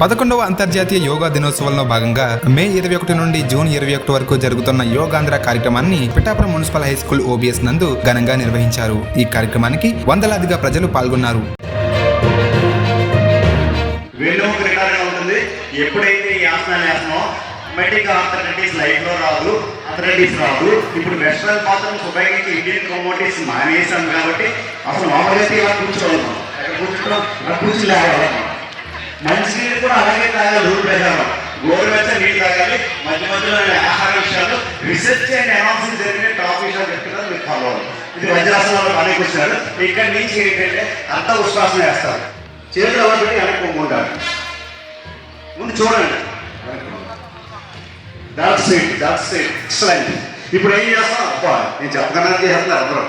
పదకొండవ అంతర్జాతీయ యోగా దినోత్సవంలో భాగంగా మే ఇరవై ఒకటి నుండి జూన్ ఇరవై ఒకటి వరకు జరుగుతున్న యోగాంధ్ర కార్యక్రమాన్ని Pithapuram municipal high school OBS నందు ఘనంగా నిర్వహించారు. ఈ కార్యక్రమానికి వందలాదిగా ప్రజలు పాల్గొన్నారు. ఎప్పుడైతే ఈ ఆసనాలు వేస్తున్నామో మెడికల్ ఆర్థరైటిస్ లైఫ్ రాదు ఆర్థరైటిస్ రాదు. ఇప్పుడు వెస్ట్రన్ మాత్రం ఉపయోగించి ఇండియన్ కమోడిటీస్ మానేసాం కాబట్టి అసలు మామూలుగా అయితే ఇలా కూర్చోగలం అక్కడ కూర్చుంటాం అక్కడ కూర్చుని కూడా అలాగే తాగాలి రూల్ ప్రకారం. గోరువెచ్చ నీళ్ళు తాగాలి. మధ్య మధ్యలో ఆహార విషయాలు రీసెర్చ్ అండ్ అనాలిసిస్ జరిగిన టాప్ విషయాలు చెప్తున్నారు మీరు ఫాలో అవ్వాలి ఇది వజ్రాసనాలు పనికి వచ్చినారు. ఇక్కడ నుంచి ఏంటంటే అంత ఉశ్వాసం వేస్తారు. చేతులు ఎవరు పెట్టి వెనక్కి పొంగుంటారు ముందు చూడండి. That's it that's it excellent ఇప్పుడు ఏం చేస్తాం? అబ్బా నేను చెప్పగానే చేస్తున్నారు అందరూ.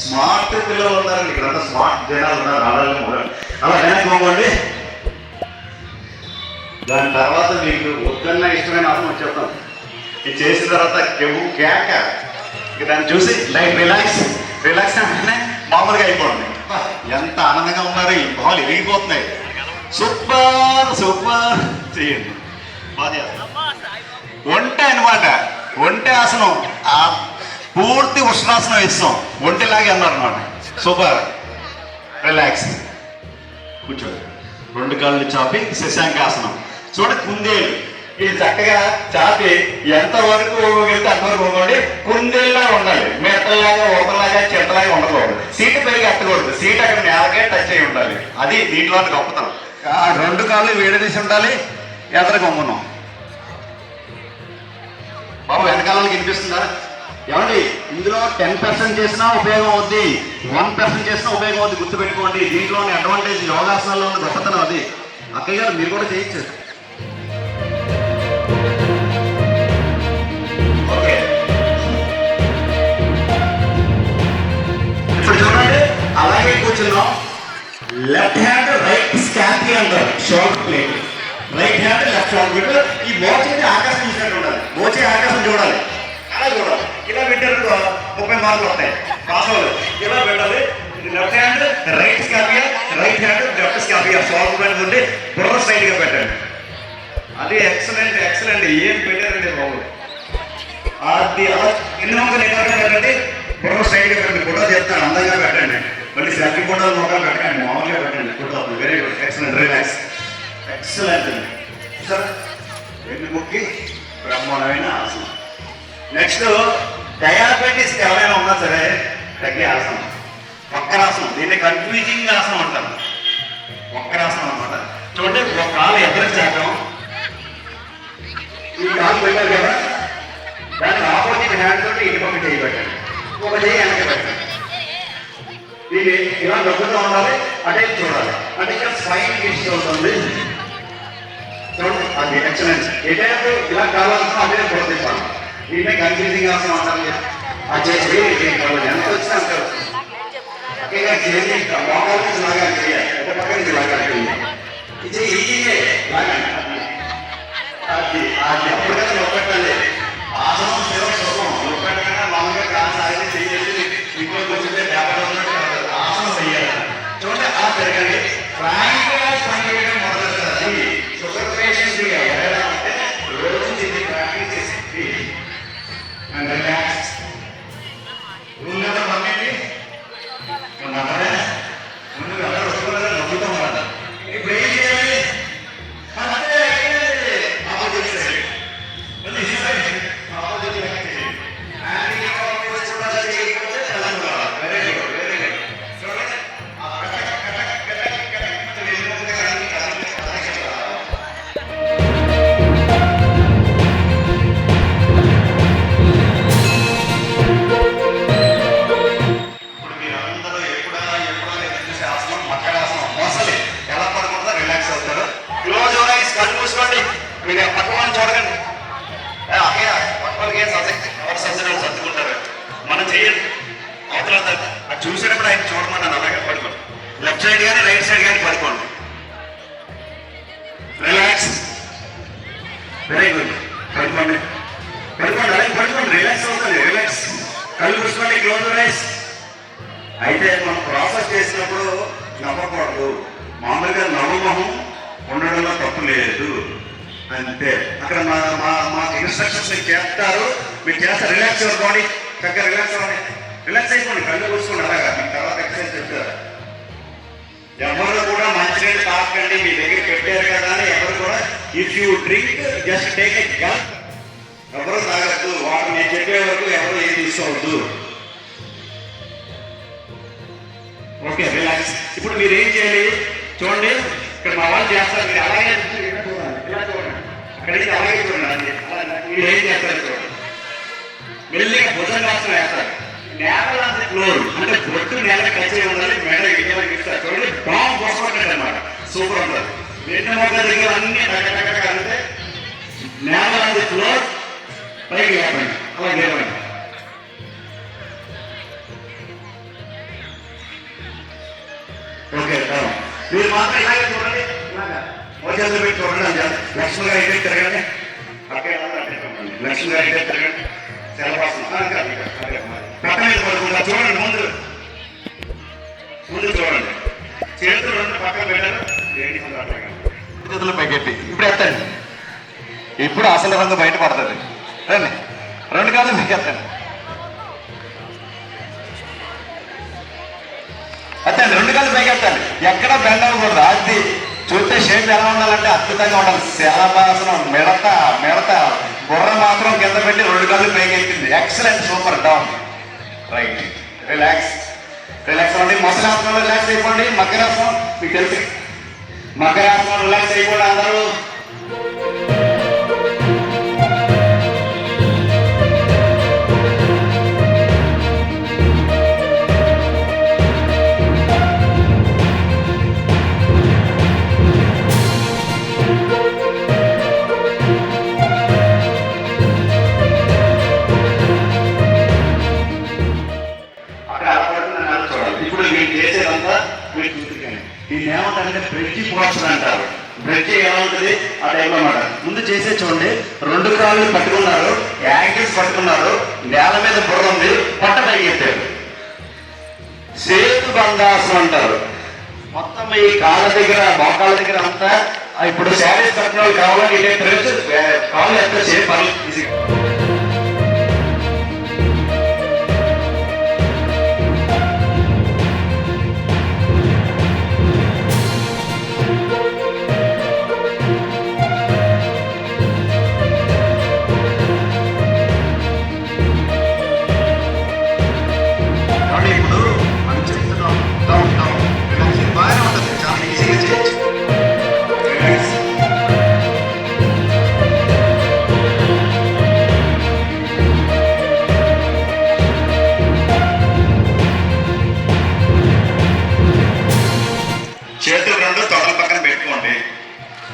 స్మార్ట్ పిల్లలు ఉన్నారండి. ఇక్కడ స్మార్ట్ జనాలు ఉన్నారు. ఆడవాళ్ళు ఉన్నారు అలా వెనక్కి పోండి. దాని తర్వాత మీకు ఒక్కన్నా ఇష్టమైన ఆసనం చెప్తాను ఇది చేసిన తర్వాత కెవ్వు కేక. ఇక దాన్ని చూసి లైక్ రిలాక్స్. రిలాక్స్ అంటే మామూలుగా అయిపోండి. ఎంత ఆనందంగా ఉన్నారు ఈ బాలు ఎరిగిపోతున్నాయి సూపర్ సూపర్. చేయండి. బాగా చేస్తారు. ఒంటె అనమాట ఒంటె ఆసనం. ఆ పూర్తి ఉష్ణాసనం ఇస్తాం. ఒంటిలాగే అన్నారు అనమాట సూపర్. రిలాక్స్. కూర్చోండి. రెండు కాళ్ళు చాపి శశాంకాసనం. చూడ కుందేలు. ఇది చక్కగా చాపి ఎంత వరకు వెళ్తే అంతవరకు ఊగండి కుందేలా ఉండాలి. మెత్తలాగా ఊపలాగా చెట్టలాగా ఉండకూడదు. సీటు పెరిగి అట్టకూడదు సీట్ అక్కడ నేలకే టచ్ అయి ఉండాలి. అది దీంట్లో గొప్పతనం. రెండు కాళ్ళు వేడదీసి ఉండాలి. ఎదర కొమ్మున్నాం బాబు వెనకాలకి వినిపిస్తుందా? ఏమండి ఇందులో టెన్ పర్సెంట్ చేసినా ఉపయోగం అవుద్ది వన్ పర్సెంట్ చేసినా ఉపయోగం అవుద్ది గుర్తుపెట్టుకోండి. దీంట్లోని అడ్వాంటేజ్ యోగాసనాల్లో ఉన్న గొప్పతనం అది. అక్కయ్య గారు మీరు కూడా చేయొచ్చు ఓకే. ఇప్పుడు చూడండి అలాగే కూర్చున్నాం లెఫ్ట్ హ్యాండ్ రైట్ స్కాపీ అంటారు shoulder plate right hand left shoulder ఈ మోచేది ఆకాశం చూసినట్టు ఉండాలి. మార్కులు వస్తాయి. పాస్ అవ్వదు ఇలా పెట్టాలి. లెఫ్ట్ హ్యాండ్ రైట్ స్కాపియా రైట్ హ్యాండ్ లెఫ్ట్ స్కాపియా షోల్డర్ పైన ఉండి బుర్ర సైడ్గా పెట్టండి. అది ఎక్సలెంట్ ఎక్సలెంట్ ఏం పెట్టారండి బాబు? అది అలా ఎన్ని మొక్కలు ఎక్కడ పెట్టండి ఫోటో స్టైల్గా పెట్టండి. ఫోటో చెప్తాను అందంగా పెట్టండి. మళ్ళీ సెల్ఫీ ఫోటోలు మొక్కలు పెట్టండి మామూలుగా పెట్టండి. Photo very good excellent relax excellent అండి సార్ ఎన్ని ముక్కి బ్రహ్మాండమైన ఆసనం నెక్స్ట్ డయాబెటీస్ ఎవరైనా ఉన్నా సరే తగ్గే ఆసనం. వక్రాసనం దీన్ని కన్ఫ్యూజింగ్ ఆసనం అంటారు. వక్రాసనం అనమాట చూడండి ఒక కాలు ఎదురు చేద్దాం ఈ కాలు పెట్టారు కదా? దానికి ఆపోజిట్ హ్యాండ్ తోటి ఇటు పక్క చేయి పెట్టండి. ఒక చేయి వెనక పెట్టండి. ఇది ఇలా దొక్కుతూ ఉండాలి అటే చూడాలి. అంటే ఇక్కడ స్పైన్ కిస్ట్ అవుతుంది. చూడండి అది ఎక్సలెన్స్ ఎటైనా ఇలా కావాల్సిన అదే ప్రవర్తిస్తాను దీన్నే కన్ఫ్యూజింగ్ అవసరం అంటారు ఆ చేసి ఎంత వచ్చినా అంత వస్తుంది. చేసి మోకాలు నుంచి లాగా చేయాలి ఒక పక్క నుంచి లాగా చేయాలి ఇది. ఈజీగా లాగండి అది. అది అప్పటికీ నొక్కట్లే ఆసనం శివ సుఖం నొక్కటైనా మామూలుగా కాలు సాగి చేయాలి ఇంట్లోకి వచ్చిందే వ్యాపారం ఆసనం చెయ్యాలి. చూడండి అలా తిరగండి. వెరీ గుడ్ పడుకోండి. పడుకోండి అలాగే పడుకోండి. రిలాక్స్ అవుతుంది రిలాక్స్ కళ్ళు కూర్చుకోండి క్లోజ్ రైస్ అయితే మనం ప్రాసెస్ చేసినప్పుడు నవ్వకూడదు. మామూలుగా నవ్వమొహం ఉండడంలో తప్పు లేదు. అంతే. అక్కడ మా మా మా ఇన్స్ట్రక్షన్స్ చేస్తారు. మీరు చేస్తారు రిలాక్స్ అవ్వండి చక్కగా రిలాక్స్ అవ్వండి. రిలాక్స్ అయిపోండి కళ్ళు కూర్చుకోండి అలాగా. మీకు తర్వాత ఎక్సర్సైజ్ చెప్తారు. ఎవరు కూడా మంచినీళ్ళు తాకండి మీ దగ్గర పెట్టారు కదా అని if you drink just take a gulp ఎవరు తాగద్దు వాటి నేను చెప్పే వరకు ఎవరు ఏం తీసుకోవద్దు. ఓకే రిలాక్స్ ఇప్పుడు మీరు ఏం చేయాలి? చూడండి ఇక్కడ మా వాళ్ళు చేస్తారు మీరు అలాగే ఇలా చూడండి, అక్కడ అలాగే చూడండి మీరు ఏం చేస్తారు చూడండి మెల్లిగా భుజంగాసనం వేస్తారు. నేల ఫ్లోర్ అంటే బొట్టు నేల కలిసి ఉండాలి మెడ ఇస్తారు. చూడండి బాగా పోసుకుంటాడు అనమాట సూపర్ ఉంటుంది. వెన్న మొక్క దగ్గర అన్ని రకరకాల అంటే నేల అంత ఫ్లోర్ పైకి లేపండి. అలా లేవండి ఓకే మీరు మాత్రం ఇలాగే చూడండి. మోచేతులు పెట్టి చూడండి. లక్ష్మి గారు అయితే తిరగండి. అక్కడ లక్ష్మి గారు అయితే తిరగండి. మీద పడుకుంటా. చూడండి ముందు. ముందు చూడండి. చేతులు రెండు పక్కన పెట్టారు. చేతులు పైకెట్టి ఇప్పుడు ఎత్తండి. ఇప్పుడు అసలు రంగు బయటపడుతుంది రండి. రెండు కాదు మీకు ఎత్తండి. ఎత్తండి. రెండు కాదు పైకి ఎత్తండి. ఎక్కడ బెండ్ అవ్వకూడదు. అది చూస్తే షేప్ ఎలా ఉండాలంటే అద్భుతంగా ఉండాలి. శలభాసనం మిడత మిడత బుర్ర మాత్రం కింద పెట్టి రెండు కాళ్ళు పైకి ఎత్తింది excellent super down right relax relax అవ్వండి మొసలాసనం రిలాక్స్ అయిపోండి. మకరాసనం మీకు తెలుసు. మకర రిలాక్స్ అయిపోయి అందరూ. దీన్ని ఏమంటారంటే బ్రిడ్జి పోర్షన్ అంటారు. బ్రిడ్జి ఎలా ఉంటుంది ఆ టైంలో అన్నమాట ముందు చేసే చూడండి. రెండు కాళ్ళు పట్టుకున్నారు. యాంకిల్స్ పట్టుకున్నారు. నేల మీద బుర్ర ఉంది. పట్ట పైకెత్తారు సేతు బంధాసనం అంటారు. మొత్తం ఈ కాళ్ళ దగ్గర మోకాళ్ళ దగ్గర అంతా ఇప్పుడు శారీస్ కట్టిన వాళ్ళు కావాలంటే కాళ్ళు ఎంత సేపు పర్లేదు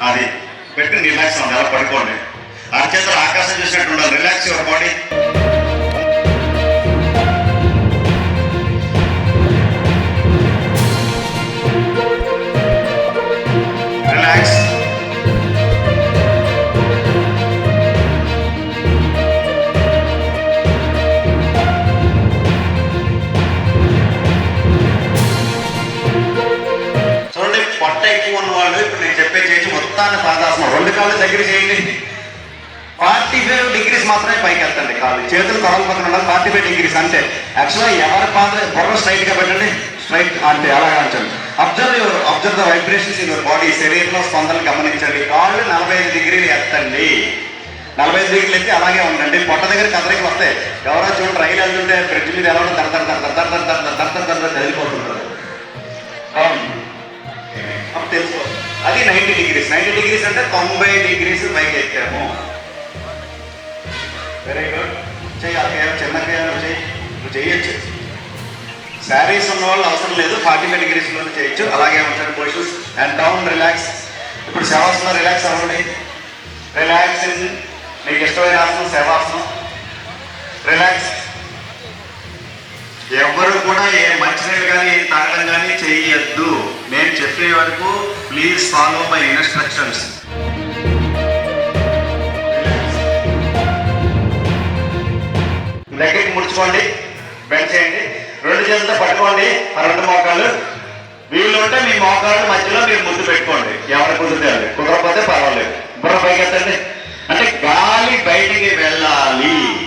అది పెట్టుకుని రిలాక్స్ ఉండాలి? పడుకోండి. అరచేతులు ఆకాశం చూసినట్టు ఉండాలి. రిలాక్స్ యువర్ బాడీ పొట్ట ఎక్కువ ఉన్న ఇప్పుడు నేను చెప్పే చేసి మొత్తాన్ని పాదాసనం రెండు కాళ్ళు దగ్గర చేయండి ఫార్టీ ఫైవ్ డిగ్రీస్ మాత్రమే పైకి వెళ్తండి కాళ్ళు చేతులు కొరల పక్కన ఉండాలి ఫార్టీ ఫైవ్ డిగ్రీస్ అంటే యాక్చువల్గా ఎవరి పాద బుర్ర స్ట్రైట్గా పెట్టండి స్ట్రైట్ అంటే అలాగా ఉంచండి observe your observe the vibrations in your body శరీరంలో స్పందనలు గమనించండి కాళ్ళు నలభై ఐదు డిగ్రీలు ఎత్తండి నలభై ఐదు డిగ్రీలు ఎత్తి అలాగే ఉండండి పొట్ట దగ్గర కదలికి వస్తాయి ఎవరో చూడండి రైలు వెళ్తుంటే బ్రిడ్జ్ మీద ఎలా దర దర దర దర దర దర దర దర దర దర కదిలిపోతుంటారు నైంటీ డిగ్రీస్ నైంటీ డిగ్రీస్ అంటే తొంభై డిగ్రీస్ పైకి ఎత్తాము వెరీ గుడ్ చెయ్యి అక్కయ్య చిన్న చెయ్యి నువ్వు చేయొచ్చు. శారీస్ ఉన్న వాళ్ళు అవసరం లేదు. ఫార్టీ ఫైవ్ డిగ్రీస్లో చేయొచ్చు. అలాగే ఉంటాడు పొజిషన్స్ అండ్ డౌన్ రిలాక్స్ ఇప్పుడు శవాసనం రిలాక్స్ అవ్వండి. రిలాక్స్ మీకు ఇష్టమైన ఆసనం శవాసనం రిలాక్స్ ఎవరు కూడా ఏ మంచినీళ్ళు కానీ కానీ చెప్పే వరకు ప్లీజ్ ఫాలో మై ఇన్స్ట్రక్షన్స్ దగ్గరికి ముడుచుకోండి బెండ్ చేయండి రెండు చేతులతో పట్టుకోండి ఆ రెండు మోకాళ్ళు. వీళ్ళు ఉంటే మీ మోకాళ్ళ మధ్యలో మీరు ముద్దు పెట్టుకోండి. ఎవరి కుదిరితే అది కుదరకపోతే పర్వాలేదు. బుర్ర పైకి ఎత్తండి. అంటే గాలి బయటికి వెళ్ళాలి.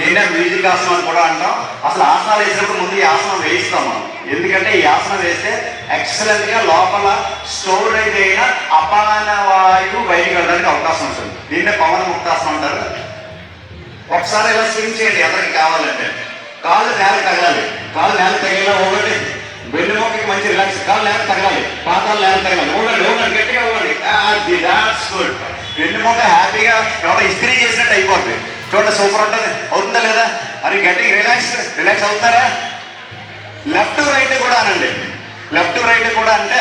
నేనే మ్యూజిక్ ఆసనం అని కూడా అంటాం. అసలు ఆసనాలు వేసినప్పుడు ముందు ఈ ఆసనం వేయిస్తాం మనం. ఎందుకంటే ఈ ఆసనం వేస్తే ఎక్సలెంట్గా లోపల స్టోరేజ్ అయిన అపాన వాయువు బయటికి వెళ్ళడానికి అవకాశం ఉంటుంది. దీన్నే పవన ముక్తాసనం అంటారు. ఒకసారి ఇలా స్వింగ్ చేయండి ఎవరికి కావాలంటే. కాళ్ళు నేల తగలాలి. కాళ్ళు నేల తగిలినా ఒకటి వెన్నుమొక్కకి మంచి రిలాక్స్ కాళ్ళు నేల తగలాలి. పాతాలు నేల తగలాలి. ఊగండి ఊగండి గట్టిగా ఊగండి. Ah, వెన్ను దాట్స్ గుడ్ హ్యాపీగా ఎవరో ఇస్త్రీ చేసినట్టు అయిపోతుంది చూడండి సూపర్ ఉంటుంది. అవుతుందా లేదా? మరి గట్టిగా రిలాక్స్ రిలాక్స్ అవుతారా? లెఫ్ట్ రైట్ కూడా అనండి. లెఫ్ట్ రైట్ కూడా అంటే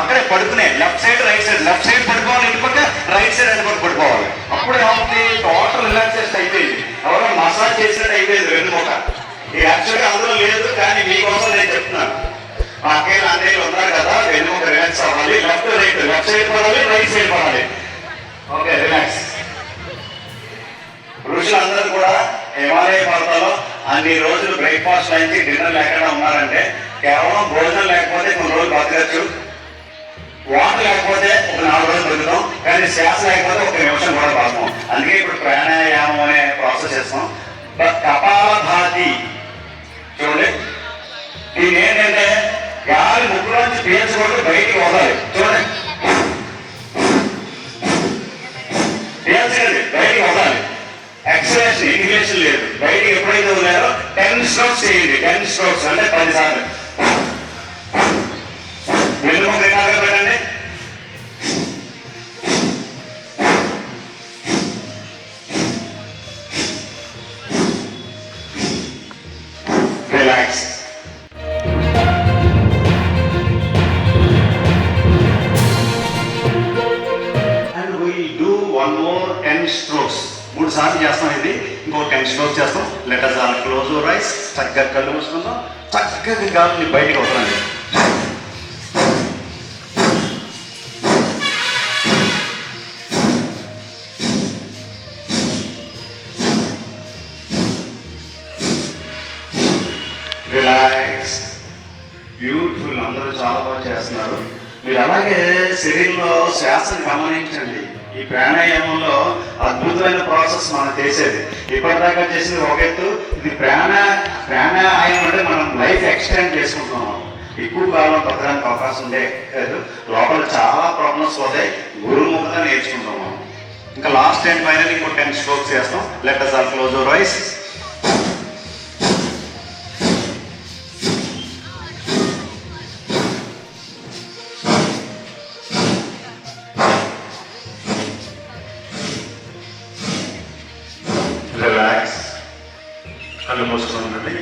అక్కడే పడుకునే left side right side left side పడుకోవాలి ఇటు పక్క రైట్ సైడ్ అటు పక్క పడుకోవాలి. అప్పుడు ఏమవుతుంది టోటల్ రిలాక్సేషన్ అయిపోయింది. ఎవరో మసాజ్ చేసినట్టు అయిపోయింది రెండు ఇది యాక్చువల్గా అందులో లేదు కానీ మీకోసం నేను చెప్తున్నాను. మా అక్కయ్య అన్నయ్యలు ఉన్నారు కదా వెన్నుముక రిలాక్స్ అవ్వాలి. లెఫ్ట్ రైట్ లెఫ్ట్ సైడ్ పడాలి రైట్ సైడ్ పడాలి. ఓకే రిలాక్స్ ఋషులందరూ కూడా హిమాలయ పర్వతాల్లో అన్ని రోజులు బ్రేక్ఫాస్ట్ నుంచి డిన్నర్ లేకుండా ఉన్నారంటే కేవలం భోజనం లేకపోతే కొన్ని రోజులు బతకచ్చు. వాటర్ లేకపోతే ఒక నాలుగు రోజులు బతుకుతాం. కానీ శ్వాస లేకపోతే ఒక నిమిషం కూడా బతకం. అందుకే ఇప్పుడు ప్రాణాయామం అనే ప్రాసెస్ చేస్తాం. బట్ కపాలభాతి చూడండి. దీని ఏంటంటే గాలి ముక్కులోంచి పీల్చుకుంటూ బయటికి వదలాలి. చూడండి. పీల్చండి. ఎక్సలేషన్ ఇంగ్లీషన్ లేదు బయటికి ఎప్పుడైతే ఉన్నారో టెన్ స్ట్రోక్స్ చేయండి టెన్ స్ట్రోక్స్ అంటే పది సార్లు చేస్తాం క్లోజ్ రైస్ చక్కగా కళ్ళు మూసుకుందాం. చక్కగా గాలిని బయటకు వదలండి. రిలాక్స్ బ్యూటిఫుల్ అందరూ చాలా బాగా చేస్తున్నారు. మీరు అలాగే శరీరంలో శ్వాసను గమనించండి. ఈ ప్రాణాయామంలో అద్భుతమైన ప్రాసెస్ మనం చేసేది. ఇప్పటిదాకా చేసింది ఒక ఎత్తు. ఇది ప్రాణ ప్రాణాయామం అంటే మనం లైఫ్ ఎక్స్టెండ్ చేసుకుంటున్నాం. ఎక్కువ కాలం బతకడానికి అవకాశం ఉండే లేదు. లోపల చాలా ప్రాబ్లమ్స్ పోతాయి గురుముఖంగా నేర్చుకుంటాం మనం. ఇంకా లాస్ట్ టైం ఫైనల్ ఇంకో టెన్ స్ట్రోక్స్ చేస్తాం. లెట్ ఆర్ క్లోజ్ రైస్ కళ్ళు మూసుకొని ఉండండి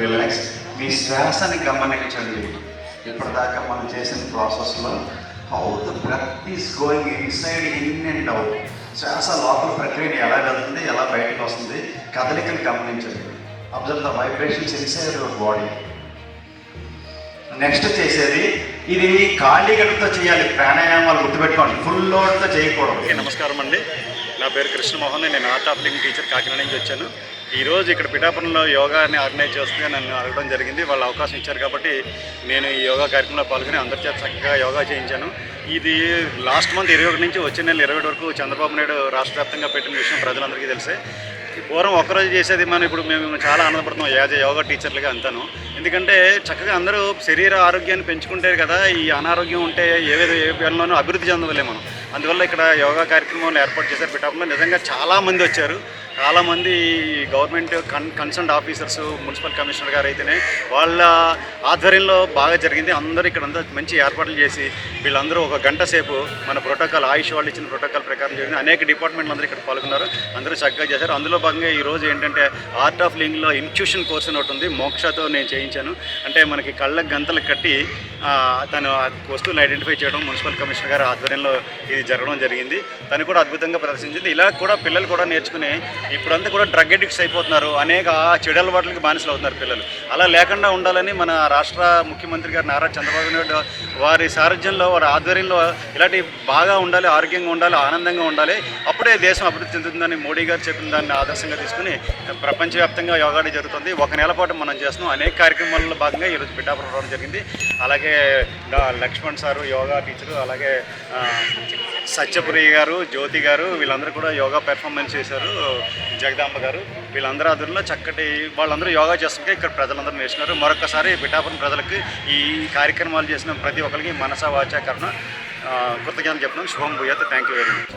రిలాక్స్ మీ శ్వాసని గమనించండి. ఇప్పటిదాకా మనం చేసిన ప్రాసెస్లో how the breath is going inside in and out శ్వాస లోపల ప్రక్రియని ఎలా వెళ్తుంది ఎలా బయటకు వస్తుంది కదలికను గమనించండి. Observe the vibrations inside your body next చేసేది ఇది ఖాళీ గడుపుతో చేయాలి ప్రాణాయామాలు గుర్తుపెట్టుకోండి ఫుల్ లోడ్తో చేయకూడదు. ఓకే నమస్కారం అండి. నా పేరు కృష్ణమోహన్ నేను art of living teacher Kakinada నుంచి వచ్చాను. ఈరోజు ఇక్కడ పిఠాపురంలో యోగాని ఆర్గనైజ్ చేస్తే నన్ను అడగడం జరిగింది. వాళ్ళు అవకాశం ఇచ్చారు కాబట్టి నేను ఈ యోగా కార్యక్రమంలో పాల్గొని అందరి చేత చక్కగా యోగా చేయించాను. ఇది లాస్ట్ మంత్ ఇరవై ఒకటి నుంచి వచ్చే నెల ఇరవై వరకు చంద్రబాబు నాయుడు రాష్ట్ర వ్యాప్తంగా పెట్టిన విషయం ప్రజలందరికీ తెలిసే. పూర్వం ఒక్కరోజు చేసేది మనం ఇప్పుడు మేము చాలా ఆనందపడుతున్నాం. యాజ్ ఏ యోగా టీచర్లుగా అంతాను. ఎందుకంటే చక్కగా అందరూ శరీర ఆరోగ్యాన్ని పెంచుకుంటారు కదా ఈ అనారోగ్యం ఉంటే ఏ విధ ఏ పనిలోనూ అభివృద్ధి చెందలేము మనం. అందువల్ల ఇక్కడ యోగా కార్యక్రమాలు ఏర్పాటు చేశారు. పిఠాపురంలో నిజంగా చాలామంది వచ్చారు. చాలామంది గవర్నమెంట్ కన్ కన్సర్న్ ఆఫీసర్స్ మున్సిపల్ కమిషనర్ గారు అయితేనే వాళ్ళ ఆధ్వర్యంలో బాగా జరిగింది. అందరూ ఇక్కడ అంతా మంచి ఏర్పాట్లు చేసి వీళ్ళందరూ ఒక గంట సేపు మన ప్రోటోకాల్ ఆయుష్ వాళ్ళు ఇచ్చిన ప్రోటోకాల్ ప్రకారం జరిగింది. అనేక డిపార్ట్మెంట్లు అందరూ ఇక్కడ పాల్గొన్నారు. అందరూ చక్కగా చేశారు. అందులో భాగంగా ఈరోజు ఏంటంటే ఆర్ట్ ఆఫ్ లింగ్లో ఇన్క్యూషన్ కోర్స్ అని ఒకటి ఉంది. మోక్షతో నేను చేయించాను. అంటే మనకి కళ్ళ గంతలు కట్టి తను ఆ వస్తువులు ఐడెంటిఫై చేయడం మున్సిపల్ కమిషనర్ గారి ఆధ్వర్యంలో ఇది జరగడం జరిగింది. తను కూడా అద్భుతంగా ప్రదర్శించింది. ఇలా కూడా పిల్లలు కూడా నేర్చుకుని ఇప్పుడంతా కూడా డ్రగ్ అడిక్ట్స్ అయిపోతున్నారు. అనేక చెడు అలవాట్లకి బానిసలు అవుతున్నారు పిల్లలు. అలా లేకుండా ఉండాలని మన రాష్ట్ర ముఖ్యమంత్రి గారు నారా చంద్రబాబు నాయుడు వారి సారథ్యంలో వారి ఆధ్వర్యంలో ఇలాంటి బాగా ఉండాలి ఆరోగ్యంగా ఉండాలి ఆనందంగా ఉండాలి. అప్పుడే దేశం అభివృద్ధి చెందుతుందని మోడీ గారు చెప్పిన దాన్ని ఆదర్శంగా తీసుకుని ప్రపంచవ్యాప్తంగా యోగాడి జరుగుతుంది. ఒక నెల పాటు మనం చేస్తున్నాం. అనేక కార్యక్రమాల్లో భాగంగా ఈరోజు పిఠాపురం రావడం జరిగింది. అలాగే అలాగే లక్ష్మణ్ సారు యోగా టీచరు అలాగే సత్యపురి గారు జ్యోతి గారు వీళ్ళందరూ కూడా యోగా పెర్ఫార్మెన్స్ చేశారు. జగదాంబ గారు వీళ్ళందరూ ఆధ్వర్యంలో చక్కటి వాళ్ళందరూ యోగా చేస్తుంటే ఇక్కడ ప్రజలందరూ నేర్చుకున్నారు మరొకసారి పిఠాపురం ప్రజలకు ఈ కార్యక్రమాలు చేసిన ప్రతి ఒక్కరికి మనస వాచాకరణ కృతజ్ఞతలు చెప్పడం శుభం భూయత్. Thank you very much